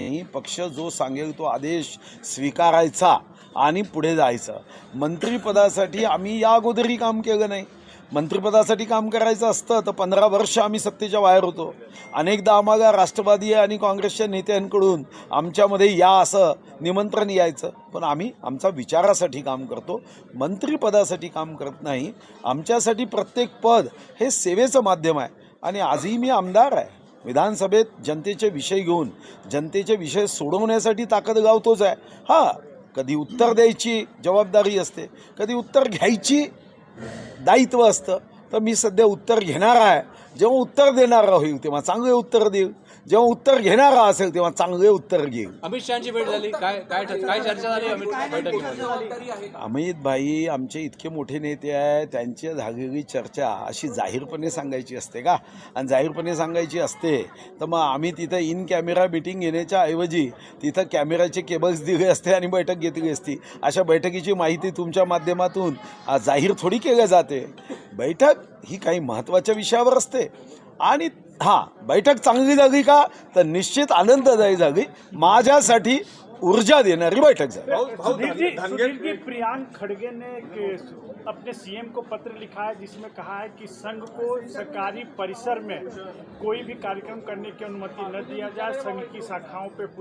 नाही पक्ष जो सांगेल तो आदेश स्वीकारायचा आणि पुढे जायचं. मंत्रिपदासाठी आम्ही या अगोदरही काम केलं नाही. मंत्रिपदासाठी काम करायचं असतं तर पंधरा वर्ष आम्ही सत्तेच्या बाहेर होतो. अनेकदा आम्हाला राष्ट्रवादी आणि काँग्रेसच्या नेत्यांकडून आमच्यामध्ये या असं निमंत्रण यायचं. पण आम्ही आमचा विचारासाठी काम करतो. मंत्रिपदासाठी काम करत नाही. आमच्यासाठी प्रत्येक पद हे सेवेचं माध्यम आहे. आणि आजही मी आमदार आहे. विधानसभेत जनतेचे विषय घेऊन जनतेचे विषय सोडवण्यासाठी ताकद गावतोच आहे. हां कधी उत्तर द्यायची जबाबदारी असते कधी उत्तर घ्यायची दायित्व असतं. तर मी सध्या उत्तर घेणार आहे. जेव्हा उत्तर देणारा होईल तेव्हा चांगले उत्तर देईल. जेव्हा उत्तर घेणारा असेल तेव्हा चांगले उत्तर घेईल. अमित शहाची भेट झाली. काय काय चर्चा झाली अमित बैठकीमध्ये? अमित भाई आमचे इतके मोठे नेते आहे त्यांची झालेली चर्चा अशी जाहीरपणे सांगायची असते का? आणि जाहीरपणे सांगायची असते तर मग आम्ही तिथं इन कॅमेरा मिटिंग घेण्याच्या ऐवजी तिथं कॅमेराचे केबल्स दिले असते आणि बैठक घेतली असती. अशा बैठकीची माहिती तुमच्या माध्यमातून जाहीर थोडी केल्या जाते. बैठक ही काही महत्त्वाच्या विषयावर असते. आणि हां बैठक चांगली झाली का? तर निश्चित आनंददायी झाली माझ्यासाठी ऊर्जा देणारी बैठक झाली. जी प्रियांक खड़गे ने के- अपने सीएम को पत्र लिखा है जिसमें कहा है कि संघ को सरकारी परिसर में कोई भी कार्यक्रम करने की अनुमति न दिया जाए संघ की शाखाओं पे पूरी